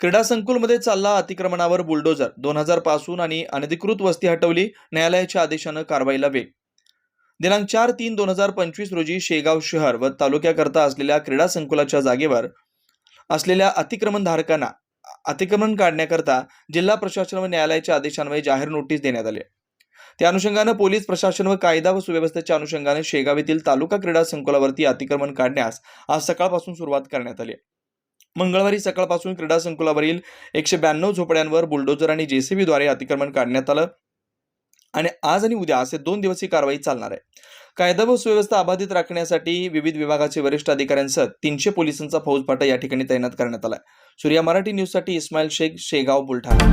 क्रीडा संकुलमध्ये चालला अतिक्रमणावर बुलडोजर दोन हजारपासून आणि अनधिकृत वस्ती हटवली न्यायालयाच्या आदेशानं कारवाईला वेग. दिनांक चार तीन दोन हजार पंचवीस रोजी शेगाव शहर व तालुक्याकरता असलेल्या क्रीडा संकुलाच्या जागेवर असलेल्या अतिक्रमणधारकांना अतिक्रमण काढण्याकरता जिल्हा प्रशासन व न्यायालयाच्या आदेशान्वये जाहीर नोटीस देण्यात आली. त्या अनुषंगानं पोलीस प्रशासन व कायदा व सुव्यवस्थेच्या अनुषंगाने शेगाव येथील तालुका क्रीडा संकुलावरती अतिक्रमण काढण्यास आज सकाळपासून सुरुवात करण्यात आली आहे. मंगळवारी सकाळपासून क्रीडा संकुलावरील एकशे ब्याण्णव झोपड्यांवर बुलडोजर आणि जेसीबीद्वारे अतिक्रमण काढण्यात आलं. आणि आज आणि उद्या असे दोन दिवसीय कारवाई चालणार आहे. कायदा व सुव्यवस्था अबाधित राखण्यासाठी विविध विभागाचे वरिष्ठ अधिकाऱ्यांसह तीनशे पोलिसांचा फौजफाटा या ठिकाणी तैनात करण्यात आला सूर्या मराठी न्यूजसाठी इस्माईल शेख शेगाव बुलढाणा.